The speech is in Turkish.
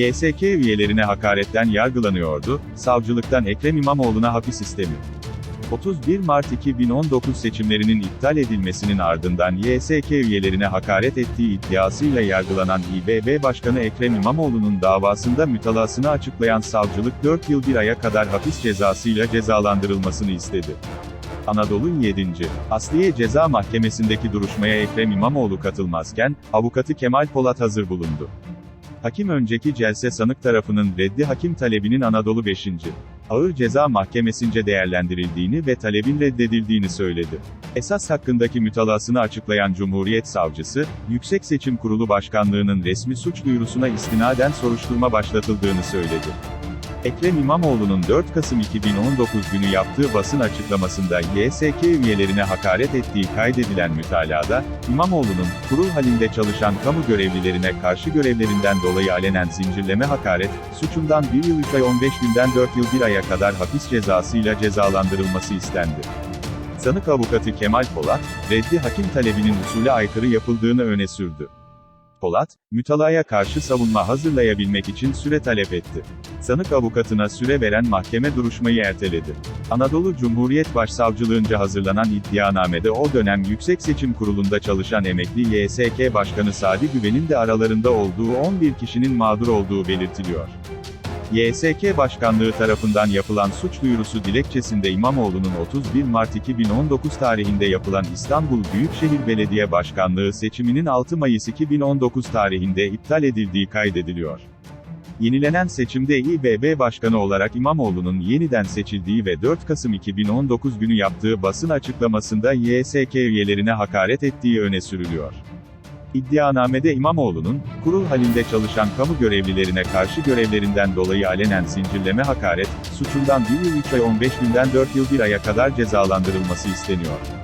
YSK üyelerine hakaretten yargılanıyordu, savcılıktan Ekrem İmamoğlu'na hapis istemi. 31 Mart 2019 seçimlerinin iptal edilmesinin ardından YSK üyelerine hakaret ettiği iddiasıyla yargılanan İBB Başkanı Ekrem İmamoğlu'nun davasında mütalasını açıklayan savcılık 4 yıl 1 aya kadar hapis cezasıyla cezalandırılmasını istedi. Anadolu 7. Asliye Ceza Mahkemesi'ndeki duruşmaya Ekrem İmamoğlu katılmazken, avukatı Kemal Polat hazır bulundu. Hakim önceki celse sanık tarafının reddi hakim talebinin Anadolu 5. Ağır Ceza Mahkemesi'nce değerlendirildiğini ve talebin reddedildiğini söyledi. Esas hakkındaki mütalasını açıklayan Cumhuriyet Savcısı, Yüksek Seçim Kurulu Başkanlığı'nın resmi suç duyurusuna istinaden soruşturma başlatıldığını söyledi. Ekrem İmamoğlu'nun 4 Kasım 2019 günü yaptığı basın açıklamasında YSK üyelerine hakaret ettiği kaydedilen mütalada, İmamoğlu'nun, kurul halinde çalışan kamu görevlilerine karşı görevlerinden dolayı alenen zincirleme hakaret, suçundan 1 yıl 3 ay 15 günden 4 yıl 1 aya kadar hapis cezasıyla cezalandırılması istendi. Sanık avukatı Kemal Polat, reddi hakim talebinin usule aykırı yapıldığını öne sürdü. Polat, mütalaya karşı savunma hazırlayabilmek için süre talep etti. Sanık avukatına süre veren mahkeme duruşmayı erteledi. Anadolu Cumhuriyet Başsavcılığınca hazırlanan iddianamede o dönem Yüksek Seçim Kurulu'nda çalışan emekli YSK Başkanı Sadi Güven'in de aralarında olduğu 11 kişinin mağdur olduğu belirtiliyor. YSK Başkanlığı tarafından yapılan suç duyurusu dilekçesinde İmamoğlu'nun 31 Mart 2019 tarihinde yapılan İstanbul Büyükşehir Belediye Başkanlığı seçiminin 6 Mayıs 2019 tarihinde iptal edildiği kaydediliyor. Yenilenen seçimde İBB Başkanı olarak İmamoğlu'nun yeniden seçildiği ve 4 Kasım 2019 günü yaptığı basın açıklamasında YSK üyelerine hakaret ettiği öne sürülüyor. İddianamede İmamoğlu'nun, kurul halinde çalışan kamu görevlilerine karşı görevlerinden dolayı alenen zincirleme hakaret, suçundan 1 yıl 3 ay 15 günden 4 yıl 1 aya kadar cezalandırılması isteniyor.